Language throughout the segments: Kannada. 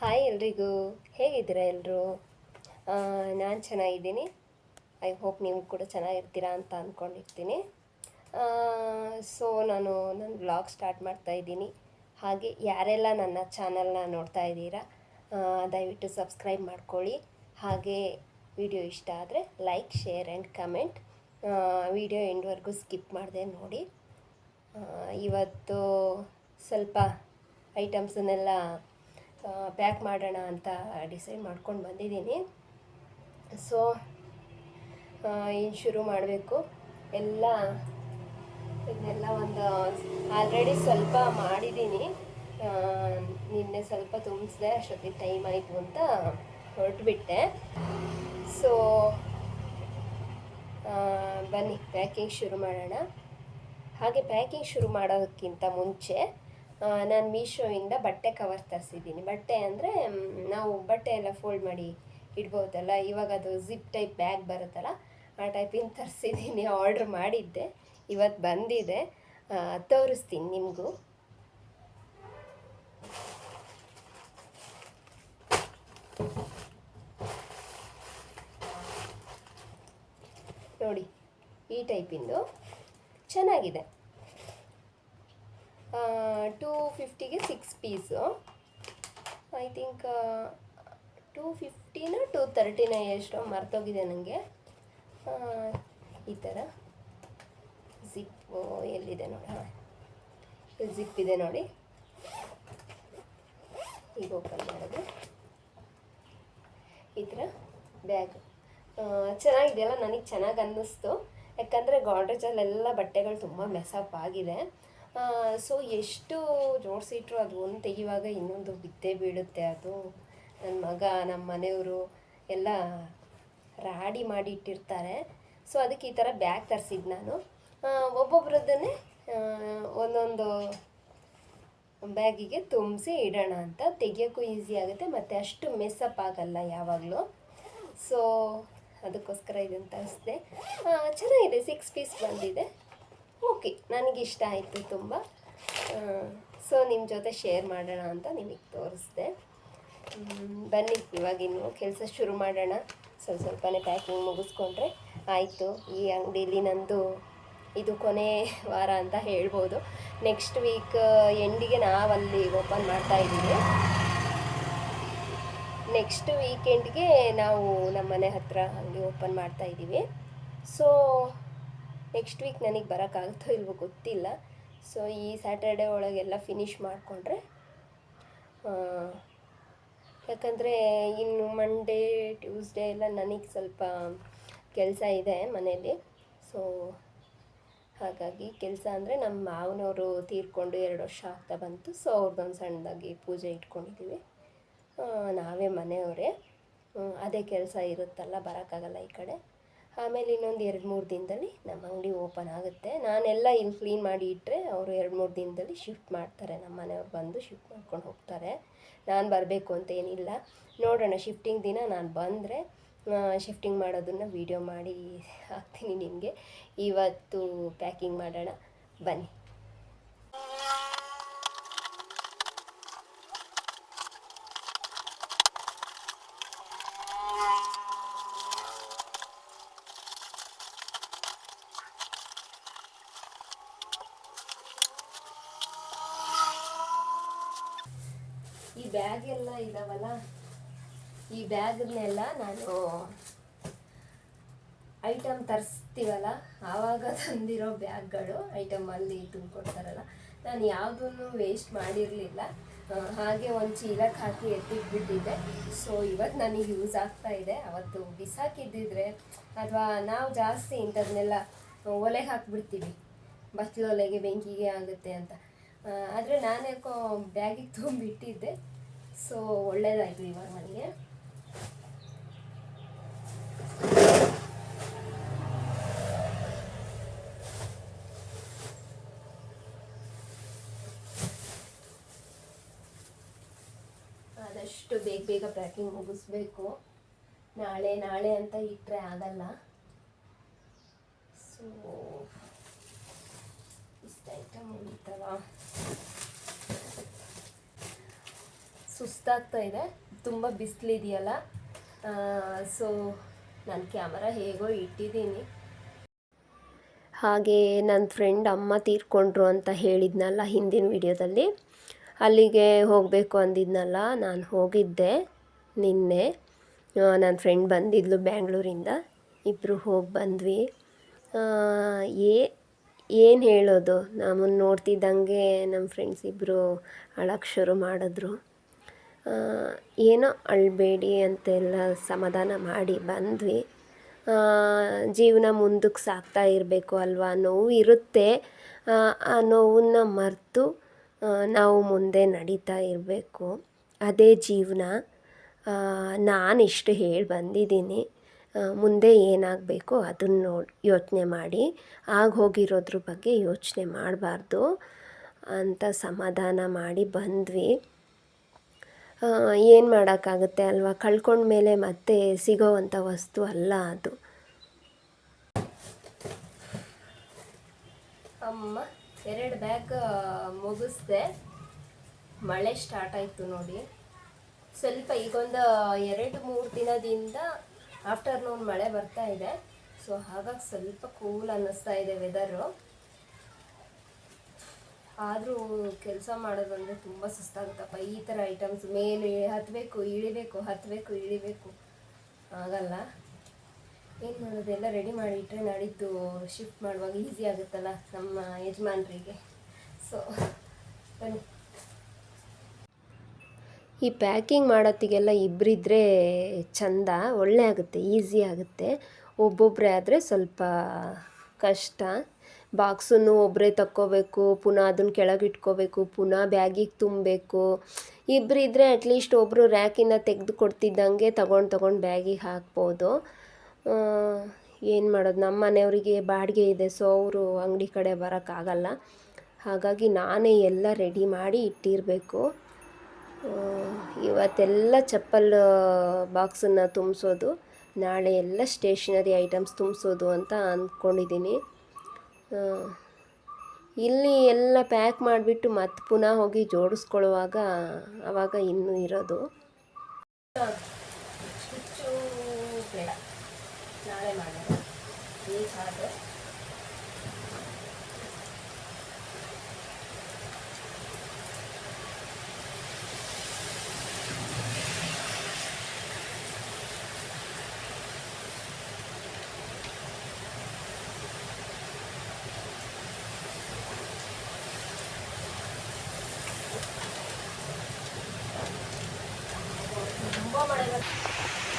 ಹಾಯ್ ಎಲ್ರಿಗೂ. ಹೇಗಿದ್ದೀರಾ ಎಲ್ಲರೂ ನಾನು ಚೆನ್ನಾಗಿದ್ದೀನಿ. ಐ ಹೋಪ್ ನೀವು ಕೂಡ ಚೆನ್ನಾಗಿರ್ತೀರಾ ಅಂತ ಅಂದ್ಕೊಂಡಿರ್ತೀನಿ ಸೊ ನಾನು ನನ್ನ ಬ್ಲಾಗ್ ಸ್ಟಾರ್ಟ್ ಮಾಡ್ತಾ ಇದ್ದೀನಿ. ಹಾಗೆ ಯಾರೆಲ್ಲ ನನ್ನ ಚಾನಲ್ನ ನೋಡ್ತಾ ಇದ್ದೀರಾ ದಯವಿಟ್ಟು ಸಬ್ಸ್ಕ್ರೈಬ್ ಮಾಡ್ಕೊಳ್ಳಿ. ಹಾಗೆ ವಿಡಿಯೋ ಇಷ್ಟ ಆದರೆ like share and comment video ಎಂಡ್ವರೆಗೂ skip ಮಾಡಿದೆ ನೋಡಿ. ಇವತ್ತು ಸ್ವಲ್ಪ ಐಟಮ್ಸನ್ನೆಲ್ಲ ಪ್ಯಾಕ್ ಮಾಡೋಣ ಅಂತ ಡಿಸೈಡ್ ಮಾಡ್ಕೊಂಡು ಬಂದಿದ್ದೀನಿ. ಸೊ ಏನು ಶುರು ಮಾಡಬೇಕು? ಎಲ್ಲ ಇದನ್ನೆಲ್ಲ ಒಂದು ಆಲ್ರೆಡಿ ಸ್ವಲ್ಪ ಮಾಡಿದ್ದೀನಿ. ನಿನ್ನೆ ಸ್ವಲ್ಪ ತುಂಬಿಸಿದೆ, ಅಷ್ಟೊತ್ತಿಗೆ ಟೈಮ್ ಆಯಿತು ಅಂತ ಹೊರಟುಬಿಟ್ಟೆ. ಸೊ ಬನ್ನಿ ಪ್ಯಾಕಿಂಗ್ ಶುರು ಮಾಡೋಣ. ಹಾಗೆ ಪ್ಯಾಕಿಂಗ್ ಶುರು ಮಾಡೋದಕ್ಕಿಂತ ಮುಂಚೆ ನಾನು ಮೀಶೋಯಿಂದ ಬಟ್ಟೆ ಕವರ್ ತರಿಸಿದ್ದೀನಿ. ಬಟ್ಟೆ ಅಂದರೆ ನಾವು ಬಟ್ಟೆ ಎಲ್ಲ ಫೋಲ್ಡ್ ಮಾಡಿ ಇಡ್ಬೋದಲ್ಲ, ಇವಾಗ ಅದು ಜಿಪ್ ಟೈಪ್ ಬ್ಯಾಗ್ ಬರುತ್ತಲ್ಲ, ಆ ಟೈಪಿಂದ ತರಿಸಿದ್ದೀನಿ ಆರ್ಡ್ರ್ ಮಾಡಿದ್ದೆ ಇವತ್ತು ಬಂದಿದೆ. ತೋರಿಸ್ತೀನಿ ನಿಮಗೂ. ನೋಡಿ, ಈ ಟೈಪಿಂದು ಚೆನ್ನಾಗಿದೆ. Two ಫಿಫ್ಟಿಗೆ six piece I think two ಫಿಫ್ಟಿನ two ತರ್ಟಿನ ಎಷ್ಟೋ ಮರ್ತೋಗಿದೆ ನನಗೆ ಈ ಥರ ಜಿಪ್ಪು ಎಲ್ಲಿದೆ ನೋಡಿ, ಹಾಂ. ಜಿಪ್ ಇದೆ ನೋಡಿ. ಈಗ ಓಪನ್ ಮಾಡೋದು. ಈ ಥರ ಬ್ಯಾಗ್ ಚೆನ್ನಾಗಿದೆಯಲ್ಲ? ನನಗೆ ಚೆನ್ನಾಗಿ ಅನ್ನಿಸ್ತು. ಯಾಕಂದರೆ ಗಾಡ್ರೇಜಲ್ಲೆಲ್ಲ ಬಟ್ಟೆಗಳು ತುಂಬ ಮೆಸಪ್ ಆಗಿದೆ. ಸೊ ಎಷ್ಟು ಜೋಡಿಸಿಟ್ರು ಅದು ಒಂದು ತೆಗಿವಾಗ ಇನ್ನೊಂದು ಬಿದ್ದೇ ಬೀಳುತ್ತೆ ಅದು. ನನ್ನ ಮಗ ನಮ್ಮ ಮನೆಯವರು ಎಲ್ಲ ರಾಡಿ ಮಾಡಿ ಇಟ್ಟಿರ್ತಾರೆ. ಸೊ ಅದಕ್ಕೆ ಈ ಥರ ಬ್ಯಾಗ್ ತರಿಸಿದ್ದು ನಾನು. ಒಬ್ಬೊಬ್ರದ್ದನ್ನೇ ಒಂದೊಂದು ಬ್ಯಾಗಿಗೆ ತುಂಬಿಸಿ ಇಡೋಣ ಅಂತ. ತೆಗಿಯೋಕ್ಕೂ ಈಸಿ ಆಗುತ್ತೆ, ಮತ್ತು ಅಷ್ಟು ಮೆಸ್ಸಪ್ ಆಗಲ್ಲ ಯಾವಾಗಲೂ. ಸೊ ಅದಕ್ಕೋಸ್ಕರ ಇದನ್ನು ತರಿಸಿದೆ ಚೆನ್ನಾಗಿದೆ ಸಿಕ್ಸ್ ಪೀಸ್ ಬಂದಿದೆ. ಓಕೆ ನನಗಿಷ್ಟ ಆಯಿತು ತುಂಬ. ಸೊ ನಿಮ್ಮ ಜೊತೆ ಶೇರ್ ಮಾಡೋಣ ಅಂತ ನಿಮಗೆ ತೋರಿಸ್ದೆ. ಬನ್ನಿ ಇವಾಗಿನ್ನು ಕೆಲಸ ಶುರು ಮಾಡೋಣ. ಸ್ವಲ್ಪ ಸ್ವಲ್ಪನೇ ಪ್ಯಾಕಿಂಗ್ ಮುಗಿಸ್ಕೊಂಡ್ರೆ ಆಯಿತು. ಈ ಅಂಗಡೀಲಿ ನಂದು ಇದು ಕೊನೆ ವಾರ ಅಂತ ಹೇಳ್ಬೋದು. ನೆಕ್ಸ್ಟ್ ವೀಕ್ ಎಂಡಿಗೆ ನಾವಲ್ಲಿ ಓಪನ್ ಮಾಡ್ತಾ ಇದ್ದೀವಿ. ನೆಕ್ಸ್ಟ್ ವೀಕೆಂಡ್ಗೆ ನಾವು ನಮ್ಮ ಮನೆ ಹತ್ರ ಅಂಗಡಿ ಓಪನ್ ಮಾಡ್ತಾ ಇದ್ದೀವಿ. ಸೊ ನೆಕ್ಸ್ಟ್ ವೀಕ್ ನನಗೆ ಬರೋಕ್ಕಾಗುತ್ತೋ ಇಲ್ವೋ ಗೊತ್ತಿಲ್ಲ. ಸೊ ಈ ಸ್ಯಾಟರ್ಡೆ ಒಳಗೆಲ್ಲ ಫಿನಿಷ್ ಮಾಡಿಕೊಂಡ್ರೆ ಯಾಕಂದರೆ ಇನ್ನು ಮಂಡೇ ಟ್ಯೂಸ್ಡೇ ಎಲ್ಲ ನನಗೆ ಸ್ವಲ್ಪ ಕೆಲಸ ಇದೆ ಮನೇಲಿ ಸೊ ಹಾಗಾಗಿ ಕೆಲಸ ಅಂದರೆ ನಮ್ಮ ಮಾವನವರು ತೀರ್ಕೊಂಡು ಎರಡು ವರ್ಷ ಆಗ್ತಾ ಬಂತು. ಸೊ ಅವ್ರದ್ದೊಂದು ಸಣ್ಣದಾಗಿ ಪೂಜೆ ಇಟ್ಕೊಂಡಿದ್ದೀವಿ ನಾವೇ ಮನೆಯವರೇ. ಅದೇ ಕೆಲಸ ಇರುತ್ತಲ್ಲ, ಬರೋಕ್ಕಾಗಲ್ಲ ಈ ಕಡೆ. ಆಮೇಲೆ ಇನ್ನೊಂದು ಎರಡು ಮೂರು ದಿನದಲ್ಲಿ ನಮ್ಮ ಅಂಗಡಿ ಓಪನ್ ಆಗುತ್ತೆ. ನಾನೆಲ್ಲ ಇಲ್ಲಿ ಕ್ಲೀನ್ ಮಾಡಿ ಇಟ್ಟರೆ ಅವರು ಎರಡು ಮೂರು ದಿನದಲ್ಲಿ ಶಿಫ್ಟ್ ಮಾಡ್ತಾರೆ. ನಮ್ಮ ಮನೆಯವ್ರು ಬಂದು ಶಿಫ್ಟ್ ಮಾಡ್ಕೊಂಡು ಹೋಗ್ತಾರೆ. ನಾನು ಬರಬೇಕು ಅಂತ ಏನಿಲ್ಲ. ನೋಡೋಣ, ಶಿಫ್ಟಿಂಗ್ ದಿನ ನಾನು ಬಂದರೆ ಶಿಫ್ಟಿಂಗ್ ಮಾಡೋದನ್ನು ವೀಡಿಯೋ ಮಾಡಿ ಹಾಕ್ತೀನಿ ನಿಮಗೆ. ಇವತ್ತು ಪ್ಯಾಕಿಂಗ್ ಮಾಡೋಣ. ಬನ್ನಿ ಈ ಬ್ಯಾಗ್ ಎಲ್ಲ ಇದಾವಲ್ಲ? ಈ ಬ್ಯಾಗನ್ನೆಲ್ಲ ನಾನು ಐಟಮ್ ತರಿಸ್ತೀವಲ್ಲ, ಆವಾಗ ತಂದಿರೋ ಬ್ಯಾಗ್ಗಳು ಐಟಮ್ ಅಲ್ಲಿ ತುಂಬಿಕೊಡ್ತಾರಲ್ಲ ನಾನು ಯಾವುದನ್ನು ವೇಸ್ಟ್ ಮಾಡಿರಲಿಲ್ಲ. ಹಾಗೆ ಒಂದು ಚೀಲಕ್ಕೆ ಹಾಕಿ ಎತ್ತಿಟ್ಬಿಟ್ಟಿದ್ದೆ. ಸೊ ಇವತ್ತು ನನಗೆ ಯೂಸ್ ಆಗ್ತಾ ಇದೆ. ಅವತ್ತು ಬಿಸಾಕಿದ್ದಿದ್ರೆ, ಅಥವಾ ನಾವು ಜಾಸ್ತಿ ಇಂಥದನ್ನೆಲ್ಲ ಒಲೆ ಹಾಕ್ಬಿಡ್ತೀವಿ. ಬಚ್ಚಲೊಲೆಗೆ ಬೆಂಕಿಗೆ ಆಗುತ್ತೆ ಅಂತ. ಆದರೆ ನಾನು ಯಾಕೋ ಬ್ಯಾಗಿಗೆ ತುಂಬಿಟ್ಟಿದ್ದೆ. ಸೊ, ಒಳ್ಳೇದಾಯಿತು ಇವಾಗ ನನಗೆ ಆದಷ್ಟು ಬೇಗ ಬೇಗ ಪ್ಯಾಕಿಂಗ್ ಮುಗಿಸ್ಬೇಕು. ನಾಳೆ ನಾಳೆ ಅಂತ ಇಟ್ಟರೆ ಆಗಲ್ಲ. ಸೊ, ಇಷ್ಟ ಐಟಮ್ ಸುಸ್ತಾಗ್ತಾ ಇದೆ. ತುಂಬ ಬಿಸಿಲಿದೆಯಲ್ಲ. ಸೊ ನಾನು ಕ್ಯಾಮರಾ ಹೇಗೋ ಇಟ್ಟಿದ್ದೀನಿ. ಹಾಗೆ ನನ್ನ ಫ್ರೆಂಡ್ ಅಮ್ಮ ತೀರ್ಕೊಂಡ್ರು ಅಂತ ಹೇಳಿದ್ನಲ್ಲ ಹಿಂದಿನ ವಿಡಿಯೋದಲ್ಲಿ. ಅಲ್ಲಿಗೆ ಹೋಗಬೇಕು ಅಂದಿದ್ನಲ್ಲ, ನಾನು ಹೋಗಿದ್ದೆ ನಿನ್ನೆ. ನನ್ನ ಫ್ರೆಂಡ್ ಬಂದಿದ್ಲು ಬ್ಯಾಂಗ್ಳೂರಿಂದ. ಇಬ್ಬರು ಹೋಗಿ ಬಂದ್ವಿ. ಏ, ಏನು ಹೇಳೋದು? ನಮ್ಮನ್ನು ನೋಡ್ತಿದ್ದಂಗೆ ನಮ್ಮ ಫ್ರೆಂಡ್ಸ್ ಇಬ್ಬರು ಅಳಕ್ಕೆ ಶುರು ಮಾಡಿದ್ರು. ಏನೋ ಅಳಬೇಡಿ ಅಂತೆಲ್ಲ ಸಮಾಧಾನ ಮಾಡಿ ಬಂದ್ವಿ. ಜೀವನ ಮುಂದಕ್ಕೆ ಸಾಗ್ತಾ ಇರಬೇಕು ಅಲ್ವಾ? ನೋವು ಇರುತ್ತೆ. ಆ, ನೋವನ್ನ ಮರೆತು ನಾವು ಮುಂದೆ ನಡೀತಾ ಇರಬೇಕು. ಅದೇ ಜೀವನ. ನಾನು ಇಷ್ಟು ಹೇಳಿ ಬಂದಿದ್ದೀನಿ. ಮುಂದೆ ಏನಾಗಬೇಕು ಅದನ್ನು ನೋಡಿ ಯೋಚನೆ ಮಾಡಿ. ಆಗ ಹೋಗಿರೋದ್ರ ಬಗ್ಗೆ ಯೋಚನೆ ಮಾಡಬಾರ್ದು ಅಂತ ಸಮಾಧಾನ ಮಾಡಿ ಬಂದ್ವಿ. ಏನು ಮಾಡೋಕ್ಕಾಗುತ್ತೆ ಅಲ್ವಾ? ಕಳ್ಕೊಂಡ್ಮೇಲೆ ಮತ್ತೆ ಸಿಗೋವಂಥ ವಸ್ತು ಅಲ್ಲ ಅದು. ಅಮ್ಮ, ಎರಡು ಬ್ಯಾಗ್ ಮುಗಿಸ್ದೆ. ಮಳೆ ಸ್ಟಾರ್ಟ್ ಆಯಿತು ನೋಡಿ. ಸ್ವಲ್ಪ ಈಗೊಂದು ಎರಡು ಮೂರು ದಿನದಿಂದ ಆಫ್ಟರ್ನೂನ್ ಮಳೆ ಬರ್ತಾ ಇದೆ. ಸೊ ಹಾಗಾಗಿ ಸ್ವಲ್ಪ ಕೂಲ್ ಅನ್ನಿಸ್ತಾ ಇದೆ ವೆದರು ಆದರೂ ಕೆಲಸ ಮಾಡೋದಂದರೆ ತುಂಬ ಸುಸ್ತಾಗುತ್ತಪ್ಪ. ಈ ಥರ ಐಟಮ್ಸ್ ಮೇಲೆ ಹತ್ತಬೇಕು ಇಳಿಬೇಕು ಹತ್ತಬೇಕು ಇಳಿಬೇಕು. ಆಗಲ್ಲ. ಏನು ಮಾಡೋದು? ಎಲ್ಲ ರೆಡಿ ಮಾಡಿ ಇಟ್ಟರೆ ಶಿಫ್ಟ್ ಮಾಡುವಾಗ ಈಸಿ ಆಗುತ್ತಲ್ಲ ನಮ್ಮ ಯಜಮಾನ್ರಿಗೆ. ಸೊ ಬನ್ನಿ. ಈ ಪ್ಯಾಕಿಂಗ್ ಮಾಡೋತ್ತಿಗೆಲ್ಲ ಇಬ್ಬರಿದ್ರೆ ಚಂದ, ಒಳ್ಳೆ ಆಗುತ್ತೆ ಈಸಿ ಆಗುತ್ತೆ. ಒಬ್ಬೊಬ್ಬರೇ ಆದರೆ ಸ್ವಲ್ಪ ಕಷ್ಟ. ಬಾಕ್ಸನ್ನು ಒಬ್ಬರೇ ತಕ್ಕೋಬೇಕು, ಪುನಃ ಅದನ್ನು ಕೆಳಗೆ ಇಟ್ಕೋಬೇಕು ಪುನಃ ಬ್ಯಾಗಿಗೆ ತುಂಬಬೇಕು. ಇಬ್ಬರಿದ್ರೆ ಅಟ್ಲೀಸ್ಟ್ ಒಬ್ಬರು ರ್ಯಾಕಿಂದ ತೆಗೆದು ಕೊಡ್ತಿದ್ದಂಗೆ ತಗೊಂಡು ತಗೊಂಡು ಬ್ಯಾಗಿಗೆ ಹಾಕ್ಬೋದು. ಏನು ಮಾಡೋದು? ನಮ್ಮ ಮನೆಯವರಿಗೆ ಬಾಡಿಗೆ ಇದೆ ಸೊ ಅವರು ಅಂಗಡಿ ಕಡೆ ಬರೋಕ್ಕಾಗಲ್ಲ. ಹಾಗಾಗಿ ನಾನೇ ಎಲ್ಲ ರೆಡಿ ಮಾಡಿ ಇಟ್ಟಿರಬೇಕು. ಇವತ್ತೆಲ್ಲ ಚಪ್ಪಲ್ ಬಾಕ್ಸನ್ನು ತುಂಬಿಸೋದು, ನಾಳೆ ಎಲ್ಲ ಸ್ಟೇಷನರಿ ಐಟಮ್ಸ್ ತುಂಬಿಸೋದು ಅಂತ ಅಂದ್ಕೊಂಡಿದ್ದೀನಿ ಇಲ್ಲಿ ಎಲ್ಲ ಪ್ಯಾಕ್ ಮಾಡಿಬಿಟ್ಟು ಮತ್ತೆ ಪುನಃ ಹೋಗಿ ಜೋಡಿಸ್ಕೊಳ್ಳುವಾಗ ಆವಾಗ ಇನ್ನೂ ಇರೋದು. ನಾಳೆ ಮಾಡೋಣ ಈ ಸಾಕು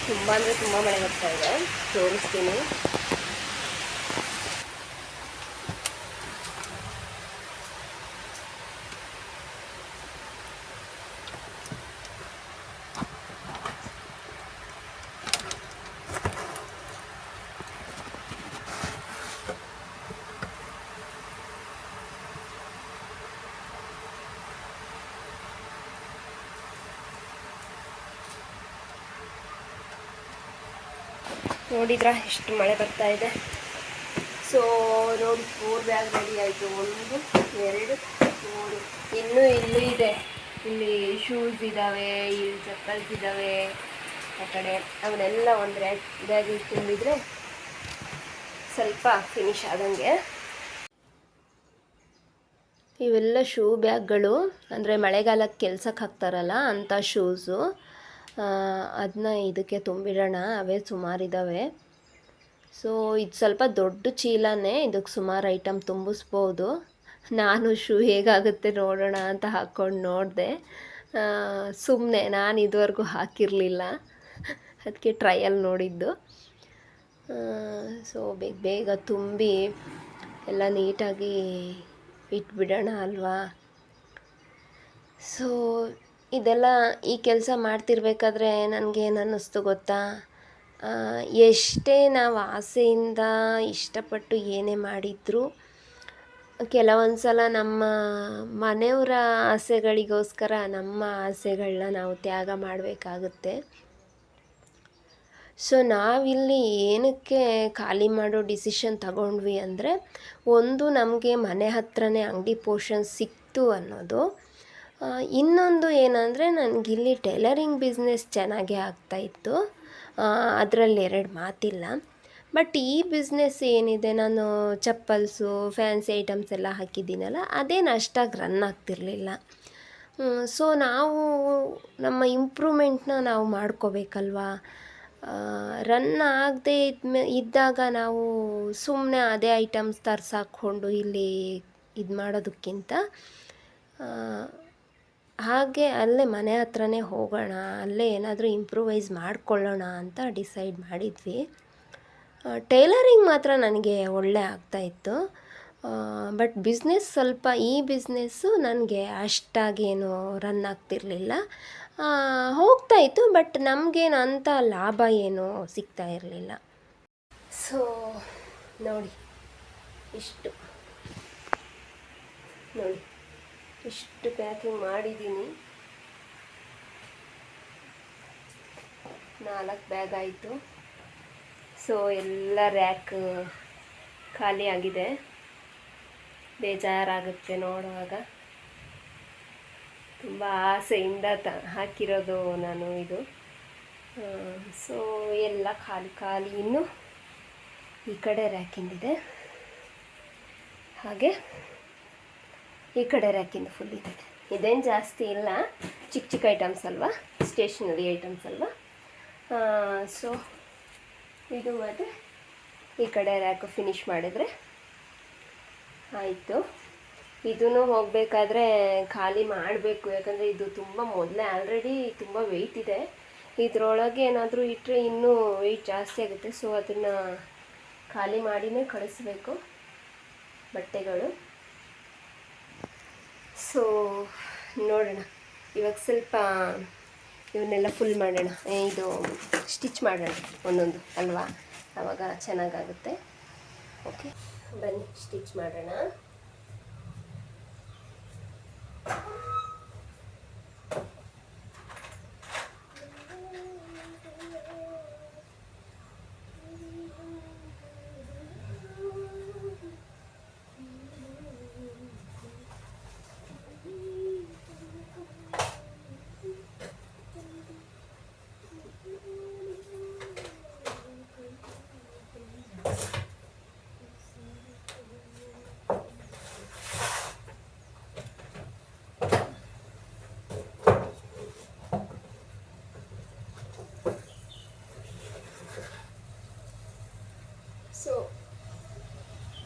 ತುಂಬ ಅಂದರೆ ತುಂಬ ಮಳೆ ಬರ್ತಾ ಇದೆ. ತೋರಿಸ್ತೀನಿ. ನೋಡಿದ್ರಾ? ಎಷ್ಟು ಮಳೆ ಬರ್ತಾ ಇದೆ. ಸೊ ನೋಡಿ ಮೂರು ಬ್ಯಾಗ್ ರೆಡಿ ಆಯಿತು. ಒಂದು, ಎರಡು, ಮೂರು. ಇನ್ನೂ ಇಲ್ಲೂ ಇದೆ. ಇಲ್ಲಿ ಶೂಸ್ ಇದ್ದಾವೆ ಇಲ್ಲಿ ಚಪ್ಪಲ್ಸ್ ಇದ್ದಾವೆ ಆ ಕಡೆ ಅವನ್ನೆಲ್ಲ ಒಂದು ರ್ಯಾಕ್ ಬ್ಯಾಗ್ ತುಂಬಿದರೆ ಸ್ವಲ್ಪ ಫಿನಿಶ್ ಆದಂಗೆ. ಇವೆಲ್ಲ ಶೂ ಬ್ಯಾಗ್ಗಳು ಅಂದರೆ ಮಳೆಗಾಲಕ್ಕೆ ಕೆಲ್ಸಕ್ಕೆ ಹಾಕ್ತಾರಲ್ಲ ಅಂಥ ಶೂಸು ಅದನ್ನ ಇದಕ್ಕೆ ತುಂಬಿಡೋಣ. ಅವೇ ಸುಮಾರಿದ್ದಾವೆ ಸೊ ಇದು ಸ್ವಲ್ಪ ದೊಡ್ಡ ಚೀಲನೇ ಇದಕ್ಕೆ ಸುಮಾರು ಐಟಮ್ ತುಂಬಿಸ್ಬೋದು. ನಾನು ಶೂ ಹೇಗಾಗುತ್ತೆ ನೋಡೋಣ ಅಂತ ಹಾಕ್ಕೊಂಡು ನೋಡಿದೆ. ಸುಮ್ಮನೆ ನಾನು ಇದುವರೆಗೂ ಹಾಕಿರಲಿಲ್ಲ. ಅದಕ್ಕೆ ಟ್ರಯಲ್ ನೋಡಿದ್ದು. ಸೊ ಬೇಗ ಬೇಗ ತುಂಬಿ ಎಲ್ಲ ನೀಟಾಗಿ ಇಟ್ಬಿಡೋಣ ಅಲ್ವಾ? ಸೊ ಇದೆಲ್ಲ ಈ ಕೆಲಸ ಮಾಡ್ತಿರ್ಬೇಕಾದ್ರೆ ನನಗೇನು ಅನ್ನಿಸ್ತು ಗೊತ್ತಾ? ಎಷ್ಟೇ ನಾವು ಆಸೆಯಿಂದ ಇಷ್ಟಪಟ್ಟು ಏನೇ ಮಾಡಿದರೂ ಕೆಲವೊಂದು ಸಲ ನಮ್ಮ ಮನೆಯವರ ಆಸೆಗಳಿಗೋಸ್ಕರ ನಮ್ಮ ಆಸೆಗಳನ್ನ ನಾವು ತ್ಯಾಗ ಮಾಡಬೇಕಾಗುತ್ತೆ. ಸೊ, ನಾವಿಲ್ಲಿ ಏನಕ್ಕೆ ಖಾಲಿ ಮಾಡೋ ಡಿಸಿಷನ್ ತಗೊಂಡ್ವಿ ಅಂದರೆ, ಒಂದು ನಮಗೆ ಮನೆ ಹತ್ರನೇ ಅಂಗಡಿ ಪೋರ್ಷನ್ ಸಿಕ್ತು ಅನ್ನೋದು. ಇನ್ನೊಂದು ಏನಂದರೆ ನನಗಿಲ್ಲಿ ಟೈಲರಿಂಗ್ ಬಿಸ್ನೆಸ್ ಚೆನ್ನಾಗೇ ಆಗ್ತಾಯಿತ್ತು ಅದರಲ್ಲಿ ಎರಡು ಮಾತಿಲ್ಲ. ಬಟ್ ಈ ಬಿಸ್ನೆಸ್ ಏನಿದೆ, ನಾನು ಚಪ್ಪಲ್ಸು, ಫ್ಯಾನ್ಸಿ ಐಟಮ್ಸ್ ಎಲ್ಲ ಹಾಕಿದ್ದೀನಲ್ಲ ಅದೇನು ಅಷ್ಟಾಗಿ ರನ್ ಆಗ್ತಿರಲಿಲ್ಲ. ಸೊ ನಾವು ನಮ್ಮ ಇಂಪ್ರೂವ್ಮೆಂಟ್ನ ನಾವು ಮಾಡ್ಕೋಬೇಕಲ್ವಾ? ರನ್ ಆಗದೆ ಇದ್ಮೆ, ಇದ್ದಾಗ ನಾವು ಸುಮ್ಮನೆ ಅದೇ ಐಟಮ್ಸ್ ತರ್ಸಾಕೊಂಡು ಇಲ್ಲಿ ಇದು ಮಾಡೋದಕ್ಕಿಂತ ಹಾಗೆ ಅಲ್ಲೇ ಮನೆ ಹತ್ರನೇ ಹೋಗೋಣ, ಅಲ್ಲೇ ಏನಾದರೂ ಇಂಪ್ರೂವೈಸ್ ಮಾಡ್ಕೊಳ್ಳೋಣ ಅಂತ ಡಿಸೈಡ್ ಮಾಡಿದ್ವಿ. ಟೈಲರಿಂಗ್ ಮಾತ್ರ ನನಗೆ ಒಳ್ಳೆ ಆಗ್ತಾಯಿತ್ತು ಬಟ್ ಬಿಸ್ನೆಸ್ ಸ್ವಲ್ಪ ಈ ಬಿಸ್ನೆಸ್ಸು ನನಗೆ ಅಷ್ಟಾಗೇನು ರನ್ ಆಗ್ತಿರಲಿಲ್ಲ. ಹೋಗ್ತಾಯಿತ್ತು ಬಟ್ ನಮಗೇನು ಅಂಥ ಲಾಭ ಏನು ಸಿಗ್ತಾ ಇರಲಿಲ್ಲ. ಸೊ ನೋಡಿ, ಇಷ್ಟು. ನೋಡಿ. ಇಷ್ಟು ಪ್ಯಾಕಿಂಗ್ ಮಾಡಿದ್ದೀನಿ. ನಾಲ್ಕು ಬ್ಯಾಗ್ ಆಯಿತು. ಸೊ ಎಲ್ಲ ರ್ಯಾಕ್ ಖಾಲಿ ಆಗಿದೆ. ಬೇಜಾರಾಗುತ್ತೆ ನೋಡುವಾಗ. ತುಂಬ ಆಸೆಯಿಂದ ತ, ಹಾಕಿರೋದು ನಾನು ಇದು. ಸೊ ಎಲ್ಲ ಖಾಲಿ ಖಾಲಿ ಇನ್ನು ಈ ಕಡೆ ರ್ಯಾಕಿಂದಿದೆ ಹಾಗೆ ಈ ಕಡೆ ರ್ಯಾಕಿಂದ ಫುಲ್ ಇದೆ. ಇದೇನು ಜಾಸ್ತಿ ಇಲ್ಲ. ಚಿಕ್ಕ ಚಿಕ್ಕ ಐಟಮ್ಸ್ ಅಲ್ವಾ? ಸ್ಟೇಷನರಿ ಐಟಮ್ಸ್ ಅಲ್ವಾ? ಸೊ ಇದು ಮತ್ತು ಈ ಕಡೆ ರ್ಯಾಕು ಫಿನಿಷ್ ಮಾಡಿದರೆ ಆಯಿತು. ಇದೂ ಹೋಗಬೇಕಾದ್ರೆ ಖಾಲಿ ಮಾಡಬೇಕು. ಯಾಕಂದರೆ ಇದು ತುಂಬ ಮೊದಲೇ ಆಲ್ರೆಡಿ ತುಂಬ ವೆಯ್ಟ್ ಇದೆ. ಇದರೊಳಗೆ ಏನಾದರೂ ಇಟ್ಟರೆ ಇನ್ನೂ ವೆಯ್ಟ್ ಜಾಸ್ತಿ ಆಗುತ್ತೆ. ಸೊ ಅದನ್ನು ಖಾಲಿ ಮಾಡಿನೇ ಕಳಿಸ್ಬೇಕು ಬಟ್ಟೆಗಳು. ಸೊ ನೋಡೋಣ. ಇವಾಗ ಸ್ವಲ್ಪ ಇವನ್ನೆಲ್ಲ ಫುಲ್ ಮಾಡೋಣ. ಇದು ಸ್ಟಿಚ್ ಮಾಡೋಣ ಒಂದೊಂದು, ಅಲ್ವಾ? ಆವಾಗ ಚೆನ್ನಾಗಾಗುತ್ತೆ. ಓಕೆ ಬನ್ನಿ ಸ್ಟಿಚ್ ಮಾಡೋಣ ಸೊ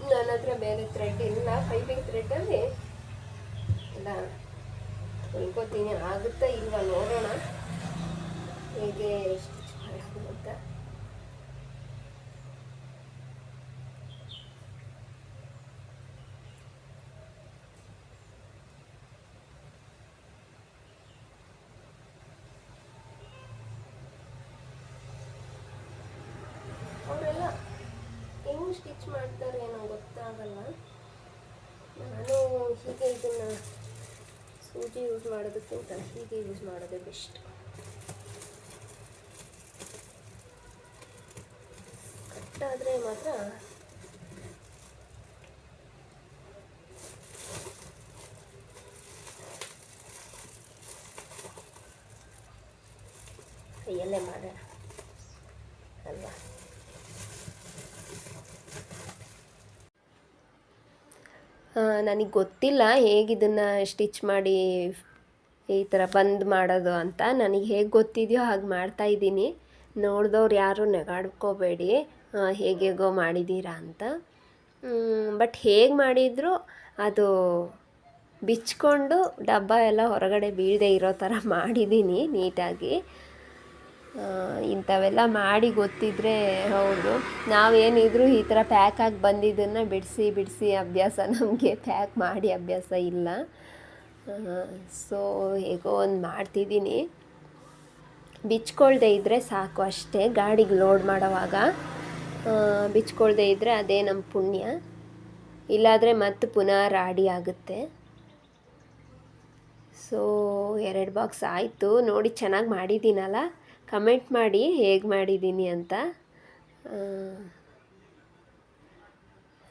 ನನ್ನ ಹತ್ರ ಬೇರೆ ಥ್ರೆಡ್ ಇಲ್ಲ ಪೈಪಿಂಗ್ ಥ್ರೆಡ್ಡಲ್ಲಿ ಇಲ್ಲ ಹೊಲ್ಕೋತೀನಿ. ಆಗುತ್ತಾ ಇಲ್ವಾ ನೋಡೋಣ. ಹೇಗೆ ಸ್ಟಿಚ್ ಮಾಡೋದು ಅಂತ ಅವರೆಲ್ಲ ಹೆಂಗ್ ಸ್ಟಿಚ್ ಮಾಡ್ತಾರೆ ಏನೋ ಗೊತ್ತಾಗಲ್ಲ. ನಾನು ಹೀಗೆ ಇದನ್ನು ಸೂಜಿ ಯೂಸ್ ಮಾಡೋದಕ್ಕಿಂತ ಹೀಗೆ ಯೂಸ್ ಮಾಡೋದೇ ಬೆಸ್ಟ್ ಕಟ್ಟಾದರೆ ಮಾತ್ರ ಕೈಯಲ್ಲೇ ಮಾಡೋಣ ಅಲ್ವಾ ನನಗೆ ಗೊತ್ತಿಲ್ಲ ಹೇಗಿದನ್ನು ಸ್ಟಿಚ್ ಮಾಡಿ ಈ ಥರ ಬಂದ್ ಮಾಡೋದು ಅಂತ. ನನಗೆ ಹೇಗೆ ಗೊತ್ತಿದೆಯೋ ಹಾಗೆ ಮಾಡ್ತಾ ಇದ್ದೀನಿ. ನೋಡಿದವ್ರು ಯಾರು ನೆಗಾಡ್ಕೋಬೇಡಿ. ಹೇಗೇಗೋ ಮಾಡಿದ್ದೀರಾ ಅಂತ. ಬಟ್ ಹೇಗೆ ಮಾಡಿದರೂ ಅದು ಬಿಚ್ಕೊಂಡು ಡಬ್ಬ ಎಲ್ಲ ಹೊರಗಡೆ ಬೀಳದೆ ಇರೋ ಥರ ಮಾಡಿದ್ದೀನಿ ನೀಟಾಗಿ. ಇಂಥವೆಲ್ಲ ಮಾಡಿ ಗೊತ್ತಿದ್ರೆ ಹೌದು. ನಾವೇನಿದ್ರು ಈ ಥರ ಪ್ಯಾಕ್ ಆಗಿ ಬಂದಿದ್ದನ್ನು ಬಿಡಿಸಿ ಬಿಡಿಸಿ ಅಭ್ಯಾಸ ನಮಗೆ ಪ್ಯಾಕ್ ಮಾಡಿ ಅಭ್ಯಾಸ ಇಲ್ಲ. ಸೊ ಹೇಗೋ ಒಂದು ಮಾಡ್ತಿದ್ದೀನಿ. ಬಿಚ್ಕೊಳ್ದೆ ಇದ್ದರೆ ಸಾಕು ಅಷ್ಟೇ, ಗಾಡಿಗೆ ಲೋಡ್ ಮಾಡೋವಾಗ. ಬಿಚ್ಕೊಳ್ದೆ ಇದ್ದರೆ ಅದೇ ನಮ್ಮ ಪುಣ್ಯ. ಇಲ್ಲಾದರೆ ಮತ್ತೆ ಪುನಃ ರಾಡಿ ಆಗುತ್ತೆ. ಸೊ ಎರಡು ಬಾಕ್ಸ್ ಆಯಿತು. ನೋಡಿ ಚೆನ್ನಾಗಿ ಮಾಡಿದ್ದೀನಲ್ಲ? ಕಮೆಂಟ್ ಮಾಡಿ ಹೇಗೆ ಮಾಡಿದ್ದೀನಿ ಅಂತ.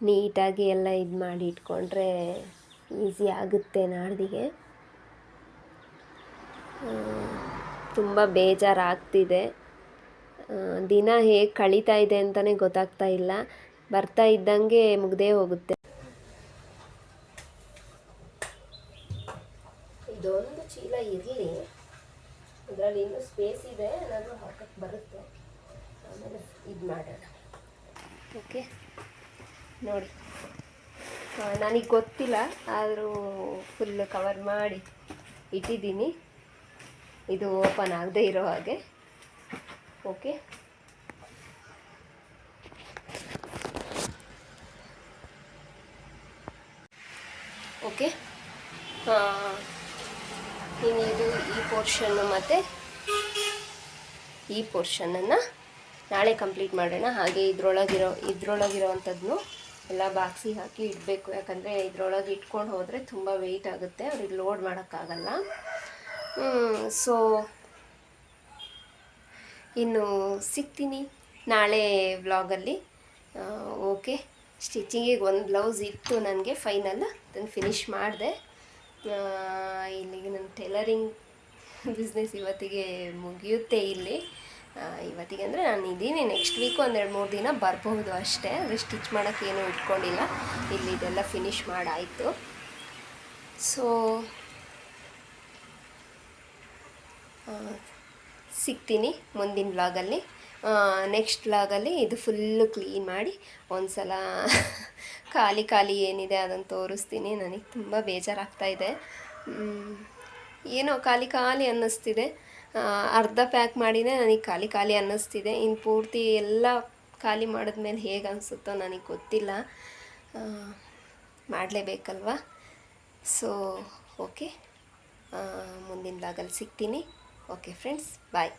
ನೀಟಾಗಿ ಎಲ್ಲ ಇದು ಮಾಡಿ ಇಟ್ಕೊಂಡ್ರೆ ಈಸಿ ಆಗುತ್ತೆ ನಾಡ್ದಿಗೆ. ತುಂಬ ಬೇಜಾರಾಗ್ತಿದೆ. ದಿನ ಹೇಗೆ ಕಳೀತಾ ಇದೆ ಅಂತಲೇ ಗೊತ್ತಾಗ್ತಾ ಇಲ್ಲ. ಬರ್ತಾ ಇದ್ದಂಗೆ ಮುಗ್ದೇ ಹೋಗುತ್ತೆ. ಅದರಲ್ಲಿ ಇನ್ನೂ ಸ್ಪೇಸ್ ಇದೆ, ಏನಾದರೂ ಹಾಕಕ್ಕೆ ಬರುತ್ತೆ. ಆಮೇಲೆ ಇದು ಮಾಡೋಣ. ಓಕೆ. ನೋಡಿ. ನನಗೆ ಗೊತ್ತಿಲ್ಲ, ಆದರೂ ಫುಲ್ ಕವರ್ ಮಾಡಿ ಇಟ್ಟಿದ್ದೀನಿ. ಇದು ಓಪನ್ ಆಗದೆ ಇರೋ ಹಾಗೆ. ಓಕೆ. ಓಕೆ. ಇನ್ನು ಇದು ಪೋರ್ಷನ್ನು ಮತ್ತು ಈ ಪೋರ್ಷನನ್ನು ನಾಳೆ ಕಂಪ್ಲೀಟ್ ಮಾಡೋಣ. ಹಾಗೆ ಇದ್ರೊಳಗಿರೋ ಇದ್ರೊಳಗಿರೋವಂಥದ್ದನ್ನು ಎಲ್ಲ ಬಾಕ್ಸಿ ಹಾಕಿ ಇಡಬೇಕು. ಯಾಕಂದರೆ ಇದ್ರೊಳಗೆ ಇಟ್ಕೊಂಡು ಹೋದರೆ ತುಂಬ ವೆಯ್ಟ್ ಆಗುತ್ತೆ. ಅವ್ರಿಗೆ ಲೋಡ್ ಮಾಡೋಕ್ಕಾಗಲ್ಲ. ಸೊ ಇನ್ನು ಸಿಗ್ತೀನಿ ನಾಳೆ ವ್ಲಾಗಲ್ಲಿ ಓಕೆ ಸ್ಟಿಚಿಂಗಿಗೆ ಒಂದು ಬ್ಲೌಸ್ ಇತ್ತು ನನಗೆ ಫೈನಲ್ ಅದನ್ನು ಫಿನಿಷ್ ಮಾಡಿದೆ. ಇಲ್ಲಿಗೆ ನನ್ನ ಟೈಲರಿಂಗ್ ಬಿಸ್ನೆಸ್ ಇವತ್ತಿಗೆ ಮುಗಿಯುತ್ತೆ ಇಲ್ಲಿ. ಇವತ್ತಿಗೆ ಅಂದರೆ ನಾನು ಇದ್ದೀನಿ. ನೆಕ್ಸ್ಟ್ ವೀಕು ಒಂದೆರಡು ಮೂರು ದಿನ ಬರಬಹುದು ಅಷ್ಟೇ. ಅಂದರೆ ಸ್ಟಿಚ್ ಮಾಡೋಕ್ಕೆ ಏನೂ ಇಟ್ಕೊಂಡಿಲ್ಲ. ಇಲ್ಲಿ ಇದೆಲ್ಲ ಫಿನಿಷ್ ಮಾಡಾಯಿತು. ಸೊ ಸಿಗ್ತೀನಿ ಮುಂದಿನ ವ್ಲಾಗಲ್ಲಿ ನೆಕ್ಸ್ಟ್ ವ್ಲಾಗಲ್ಲಿ ಇದು ಫುಲ್ಲು ಕ್ಲೀನ್ ಮಾಡಿ ಒಂದು ಸಲ ಖಾಲಿ ಖಾಲಿ ಏನಿದೆ ಅದನ್ನು ತೋರಿಸ್ತೀನಿ. ನನಗೆ ತುಂಬ ಬೇಜಾರಾಗ್ತಾ ಇದೆ. ಮ್, ಏನೋ ಖಾಲಿ ಖಾಲಿ ಅನ್ನಿಸ್ತಿದೆ. ಅರ್ಧ ಪ್ಯಾಕ್ ಮಾಡಿನೇ ನನಗೆ ಖಾಲಿ ಖಾಲಿ ಅನ್ನಿಸ್ತಿದೆ. ಇನ್ನು ಪೂರ್ತಿ ಎಲ್ಲ ಖಾಲಿ ಮಾಡಿದ್ಮೇಲೆ ಹೇಗೆ ಅನಿಸುತ್ತೋ ನನಗೆ ಗೊತ್ತಿಲ್ಲ. ಮಾಡಲೇಬೇಕಲ್ವಾ? ಸೊ ಓಕೆ ಮುಂದಿನ ಭಾಗಲ್ಲಿ ಸಿಗ್ತೀನಿ. Okay friends bye